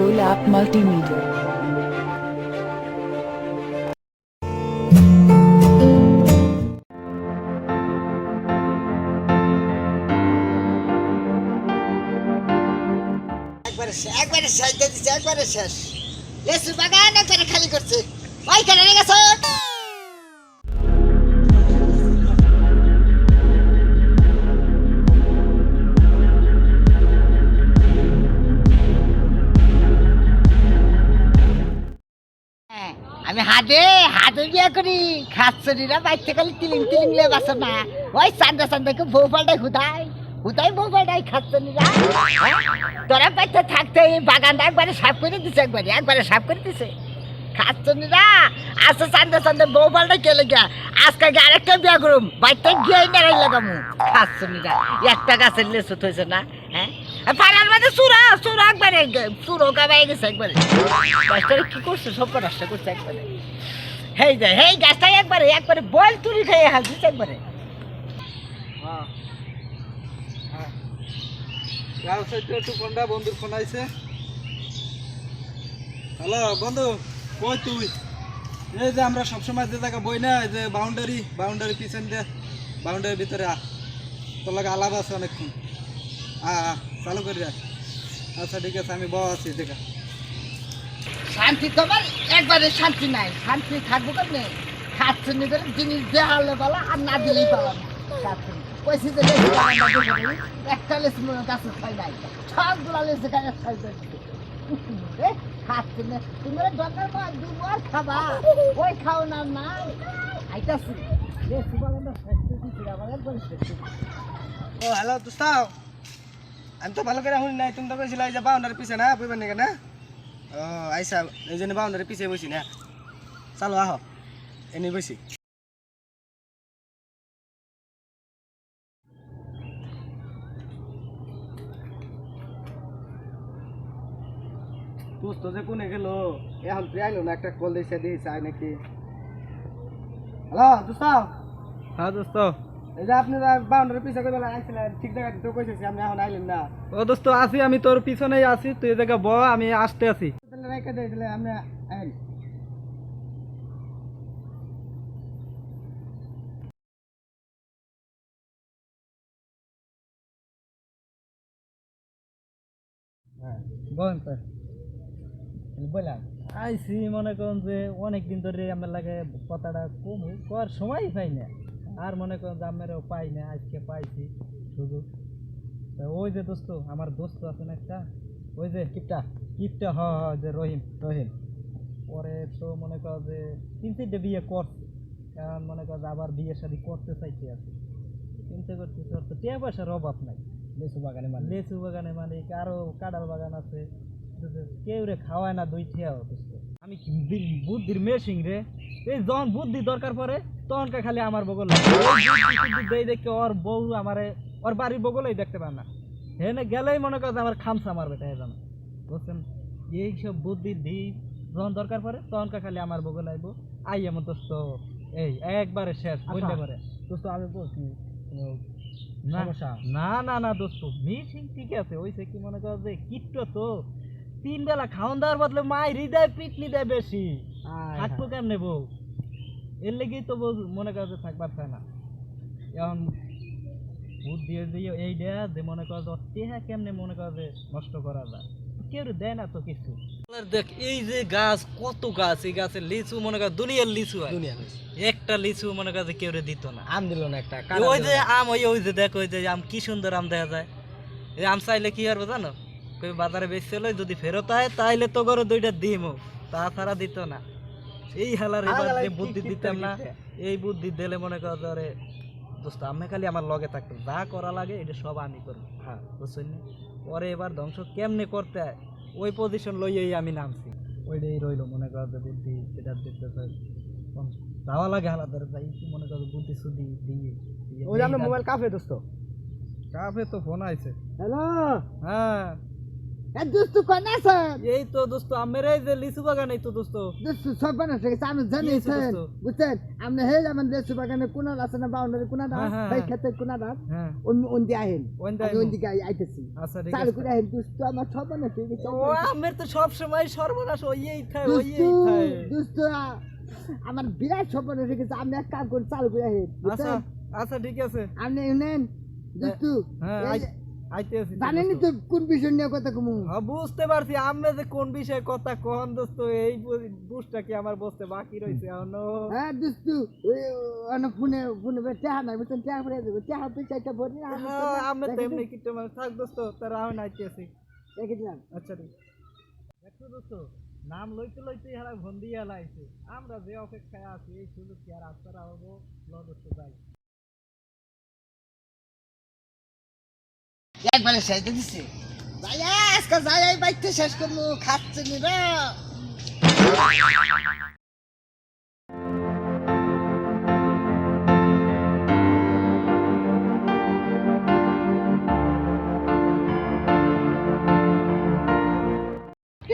Cool App Multimedia. একবারে শেষ দিচ্ছে একবারে শেষ লেসুর বাগান একবারে খালি করছে। ওই কেন হাতে হাতে বিয়ে করি। খাচ্ছরিরা বাইতে খালি তিলিং তিলিং লে বাসো না। ওই সান্দা সান্দাকে বউ পাল্টাই হুদাই হুদাই বউ পাল্টাই খাচ্ছরিরা তোরা বাইতে থাকতে এই বাগানটা একবারে সাফ করে দিছে একবারে একবারে সাফ করে দিছে। খাচ্ছরিরা আসে সান্দা সান্দা বউ পাল্টাই কেলে গিয়া আজকে আরেকটা বিয়ে করুম। বাইতে গিয়ে নারাই লাগামু। খাচ্ছরিরা একটা গাছের লেসু থইছে না? হ্যাঁ? পাড়ার মধ্যে সুরা সুরা গেছে একবারে। গাছটারে কি করছে? সব নষ্ট করছে একবারে। হেই যায় হেই গাছটা একবারে একবারে বল তুলি খেয়ে একবারে। হ্যাঁ। হ্যাঁ। হ্যালো, বন্ধু, কই তুই? এই যে আমরা সবসময় যে জায়গা বই না যে বাউন্ডারি বাউন্ডারি পিছন দিয়ে, বাউন্ডারির ভিতরে তোর লাগে আলাপ আছে অনেকক্ষণ। আ, চালু করে রাখ। আচ্ছা ঠিক আছে আমি বউ আছি দেখা। শান্তি তোমার? একবারে শান্তি নাই। শান্তি থাকব কেমনে? খাচ্ছে জিনিস বলা আর না দিলেই খাচ্ছে কইছি যে একটা লেসু মনে গাছে খাই নাই। সবগুলা লেসু খাই খাই খাচ্ছে না? তুমি দরকার পর দিব আর খাবা। ওই খাও না না। আইতাছি। লেসু দিচ্ছি। ও হ্যালো দুস্তাও। আমি তো ভালো করে শুনি নাই, তুমি তো কইছিলা এই যে বাউন্ডারি পিছে না বুঝবেন নাকি না? ও, আইসা, এই জন্য বাউন্ডারি পিছে বসি না। চালো, আহ, এনে বসি দোস্ত যে কোনে গেল? এখন তুই আইলো না, একটা কল দিয়েছে দিয়েছে নাকি? হ্যালো দুস্তাও হ্যাঁ দোস্ত। এই যে বাউন্ডারি পিছে করে আইছিলেন ঠিক জায়গায় তো কইতেছি আপনি এখন আইলেন না। ও দোস্ত আছি আমি তোর পিছনেই আছি তুই এই জায়গা ব আমি আসতে আছি। তাহলে রেখে দিয়েছিলে আপনি আইন। বলেন স্যার। বললাম আইসি মনে করুন যে অনেকদিন ধরে আমার লাগে কথাটা কম কর সময় পাই না। আর মনে করেন যে আমারও পাই না আজকে পাইছি সুযোগ ওই যে দোস্ত আমার দোস্ত আছে না একটা ওই যে কিপটা কিপটা হ যে রহিম রহিম। পরে তো মনে কর যে তিন চারটে বিয়ে করছে কারণ মনে কর যে আবার বিয়ে শাদি করতে চাইতে আছে। চিন্তা করতে তো টিয়া পয়সার অভাব নাই। লেসু বাগানে মানে লেচু বাগানে মালিক আরও কাঁঠাল বাগান আছে। কেউ রে খাওয়ায় না দুই ঠিয়া অথচ আমি বুদ্ধির মেশিং রে? এই যখন বুদ্ধি দরকার পড়ে তখনকে খালি আমার বগল দেই দেখে ওর বউ আমারে ওর বাড়ির বগলেই দেখতে পায় না। হেনে গেলেই মনে করে আমার খামসা মারবে তাই জানো? বুঝছেন? এই সব বুদ্ধি দিই যখন দরকার পড়ে তখনকে খালি আমার বগল আইব। আই আমার দোস্ত এই একবারে শেষ বলতে পারে দোস্ত আমি বলছি না না না দোস্ত মিটিং ঠিক আছে ওইসে কি মনে কর যে কিট্ট তো। তিন বেলা খাওয়ান দেওয়ার বদলে মাই হৃদয় পিটনি দেয় বেশি। থাকব কেমনে বউ? এর লেগেই তো বউ মনে কর যে থাকবার চায় না। এখন বুদ্ধি দিয়ে এই দেয়া যে মনে কর যে টেহা কেমনে মনে কর যে নষ্ট করা যায়। কেউ দেয় না তো কিছু। দেখ এই যে গাছ কত গাছ এই গাছের লিচু মনে কর দুনিয়ার লিচু হয়। একটা লিচু মনে কর কেউ দিত না। আম দিল না একটা ওই যে আম ওই ওই যে দেখো ওই যে আম কি সুন্দর আম দেখা যায়। এই আম চাইলে কি করব জানো? কই বাজারে বেচতে হলে যদি ফেরত হয় তাইলে তো করে দুইটা দিমো। তাছাড়া দিত না। এই হালার এবার যে বুদ্ধি দিতাম না এই বুদ্ধি দিলে মনে কর ধরে দোস্ত আমি খালি আমার লগে থাকতো যা করা লাগে এটা সব আমি করব। হ্যাঁ। বুঝছেন না? পরে এবার ধ্বংস কেমনে করতে হয়? ওই পজিশন লইয়েই আমি নামছি। ওইটাই রইল মনে কর যে বুদ্ধি যেটা দিতে চাই যাওয়া লাগে আলাদা যাই মনে কর বুদ্ধি সুদ্ধি দিয়ে ওই দেই মোবাইল কাফে দোস্ত। কাফে তো ফোন আইছে। হ্যালো? হ্যাঁ। দুস্তু কোন আছেন এই তো দোস্ত আমের এই যে লিচু বাগান এই তো দোস্ত। দুস্তু সব বানা ঠিক আছে আমি জানি কি হয়েছে স্যার? দোস্ত? বুঝছেন? আপনি হে যেমন লেসু বাগানে কোনা আছে না বাউন্ডারি কোনা আহেন। আমি আইতেছি। আচ্ছা ঠিক আছে। আহেন দুস্তু আমার সব বানা ঠিক আছে ও আমের তো সব সময় সর্বনাশ ওইই ওইই দুস্তু আমার বিরাট স্বপ্ন রেখেছে আপনি এক কাজ করে চালু করে আহেন আচ্ছা আচ্ছা ঠিক আছে। আপনি নেন দুস্তু হ্যাঁ তো কোন বিষয় নিয়ে কথা কমু। হ্যাঁ, বুঝতে পারছি। আমরা যে কোন বিষয়ে কথা কোন দোস্ত এই বুঝটা কি আমার বুঝতে বাকি এখনও? হ্যাঁ দুস্তু ফোনে নাই বুঝছেন? পড়ে ভরি না হ্যাঁ আমরা তো এমনি কিটে থাক দোস্ত তারা এখন আইতে আছি। দিলাম। আচ্ছা দোস্ত। নাম লইতে লইতে হারা ফোন দিয়ে লাইছে। আমরা যে অপেক্ষায় আছি এই সুযোগ কি আর আস্তারা হব? ল দোস্ত যাই। একবারে সাইতে দিছে। যাই আজকে যাই এই বাইতে শেষ করব খাচ্ছে নি রে।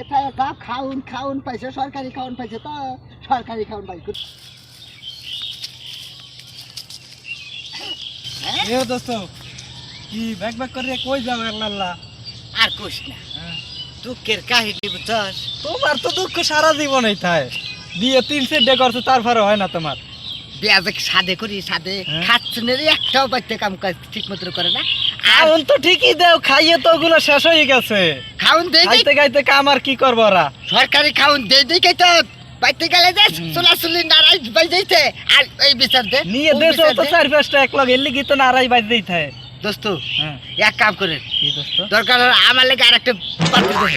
এটা এটা খাউন খাউন পাইছে সরকারি খাউন পাইছে তো। সরকারি খাউন পাইছে দোস্ত কি ব্যাক ব্যাক করে কই যাও একলা আর কোশ না দুঃখের কাহিনী বুঝছস? তোমার তো দুঃখ সারা জীবনই থাকে বিয়ে তিন সেটে করছ তারপরে হয় না তোমার। সাদে করি সাদে হ্যাঁ। একটাও বাড়তে কাম কাজ ঠিক মতো করে না। তো ঠিকই দেও খাইয়ে তো ওগুলো শেষ হয়ে গেছে। দেই দেই। খাইতে খাইতে কাম আর কি করব ওরা? সরকারি দেই কে তো বাইতে গেলে যে চুলা চুলি নারাই বাই যাইতে। আর এই বিচার দে নিয়ে দেশ তো চার পাঁচটা এক লগে তো দিই থাকে দোস্ত হ্যাঁ। এক কাম করে। দরকার হলে আমার লেগে আর একটা পাত্র দে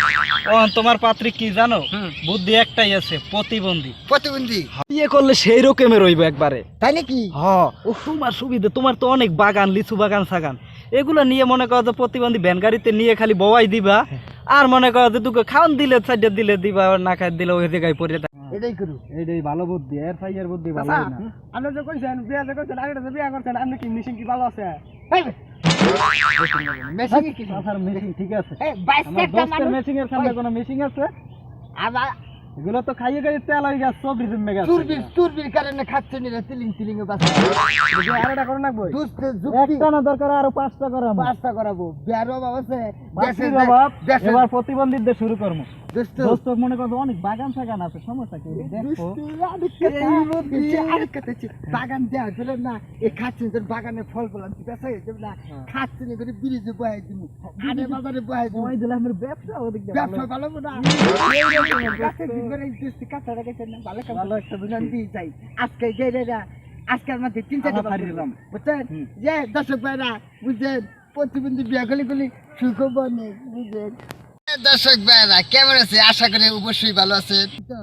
ও তোমার পাত্রী কি জানো? বুদ্ধি একটাই আছে প্রতিবন্ধী। প্রতিবন্ধী। বিয়ে করলে সেই রকমের রইব একবারে। তাই নাকি? হ। ও তোমার সুবিধা তোমার তো অনেক বাগান লিচু বাগান সাগান। এগুলো নিয়ে মনে করো যে প্রতিবন্ধী ভ্যান গাড়িতে নিয়ে খালি বওয়াই দিবা আর মনে করো যে তোকে খাওয়ান দিলে সাইডে দিলে দিবা আর না খাই দিলে ওই জায়গায় পড়ে এটাই করু এইটাই ভালো বুদ্ধি এর ফাইয়ের বুদ্ধি ভালো হয় না। আপনি যে কইছেন বিয়ে যে কইছেন আগে যে বিয়ে করছেন আপনি কি মিশিং কি ভালো আছে? মিশিং ঠিক আছে। আমার মেশিং এর সামনে কোনো মেশিং আছে? আবার এগুলো তো খাইয়ে খাইয়ে তেল হয়ে গেছে সব রিজমে গেছে। তুরবির তুরবির কারণে খাচ্ছে নি রে তিলিং তিলিং এ বাসা আর এটা করে দুস্ত যুক্তি একটা না দরকার আরও পাঁচটা করে পাঁচটা করাবো। বিয়ারও বাবা আছে বাকির অভাব এবার প্রতিবন্ধীদের শুরু করব। দুস্ত মনে করো অনেক বাগান সাগান আছে সমস্যা কি? দেখো। বাগান দেওয়া গেল না। এই খাচ্ছি বাগানে ফল ফলান বেসা হয়েছে না। হ্যাঁ। খাচ্ছি না করে ব্রিজে বহাই দিব আরে বাজারে বহাই দিব ব্যবসা ব্যবসা। ভালো। না। কাছে দিনভর এই দুস্তি না ভালো ভালো একটা দুজন দিয়ে যাই। আজকে গেলে আজকের মধ্যে তিন চারটা আমরা দিলাম দিলাম। বুঝছেন? যে দর্শক ভাইরা বুঝছেন প্রতিবন্ধী বিয়া গলি গলি সুখ বনে বুঝছেন দর্শক ভাইরা কেমন আছে? আশা করি অবশ্যই ভালো আছে তো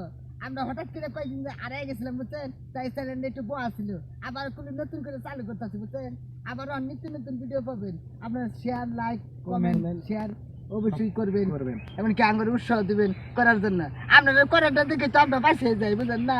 আমরা হঠাৎ করে কয়েকদিন আড়াই গেছিলাম বুঝছেন? তাই চ্যানেলটা একটু বয়া ছিল। আবার কোনো নতুন করে চালু করতেছি বুঝছেন? আবার নিত্য নতুন ভিডিও পাবেন। আপনার শেয়ার লাইক কমেন্ট শেয়ার অবশ্যই করবেন। করবেন। এমনকি আঙ্গুর উৎসাহ দিবেন করার জন্য। আপনাদের করাটা দেখে তো আমরা পাশে যাই বুঝলেন না?